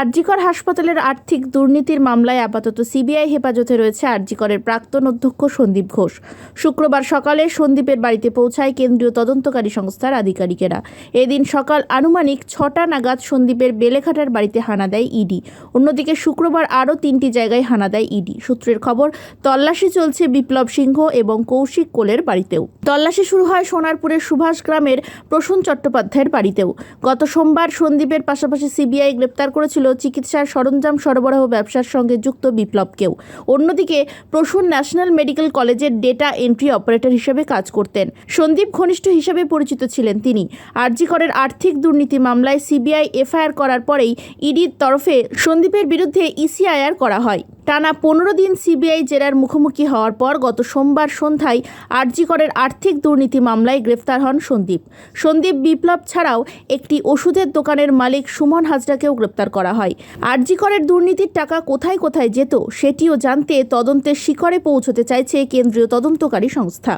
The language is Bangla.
আরজিকর হাসপাতালের আর্থিক দুর্নীতির মামলায় আপাতত সিবিআই হেফাজতে রয়েছে আরজিকরের প্রাক্তন অধ্যক্ষ সন্দীপ ঘোষ। শুক্রবার সকালে সন্দীপের বাড়িতে পৌঁছায় কেন্দ্রীয় তদন্তকারী সংস্থার আধিকারিকেরা। এদিন সকাল আনুমানিক ছটা নাগাদ সন্দীপের বেলেঘাটার বাড়িতে হানা দেয় ইডি। অন্যদিকে শুক্রবার আরও তিনটি জায়গায় হানা দেয় ইডি। সূত্রের খবর, তল্লাশি চলছে বিপ্লব সিংহ এবং কৌশিক কোলের বাড়িতেও। তল্লাশি শুরু হয় সোনারপুরের সুভাষ গ্রামের প্রসূন চট্টোপাধ্যায়ের বাড়িতেও। গত সোমবার সন্দীপের পাশাপাশি সিবিআই গ্রেপ্তার করেছিল চিকিৎসার সরঞ্জাম সরবরাহ ব্যবসার সঙ্গে যুক্ত বিপ্লবকেও। অন্যদিকে, প্রসূন ন্যাশনাল মেডিকেল কলেজের ডেটা এন্ট্রি অপারেটর হিসেবে কাজ করতেন। সন্দীপ ঘনিষ্ঠ হিসেবে পরিচিত ছিলেন তিনি। আরজিকরের আর্থিক দুর্নীতি মামলায় সিবিআই এফআইআর করার পরেই ইডির তরফে সন্দীপের বিরুদ্ধে ইসিআইআর করা হয়। টানা পনেরো দিন সিবিআই জেরার মুখোমুখি হওয়ার পর গত সোমবার সন্ধ্যায় আরজিকরের আর্থিক দুর্নীতি মামলায় গ্রেফতার হন সন্দীপ। সন্দীপ বিপ্লব ছাড়াও একটি ওষুধের দোকানের মালিক সুমন হাজরাকেও গ্রেপ্তার করা হয়। আরজিকরের দুর্নীতির টাকা কোথায় কোথায় যেত সেটিও জানতে তদন্তের শিখরে পৌঁছতে চাইছে কেন্দ্রীয় তদন্তকারী সংস্থা।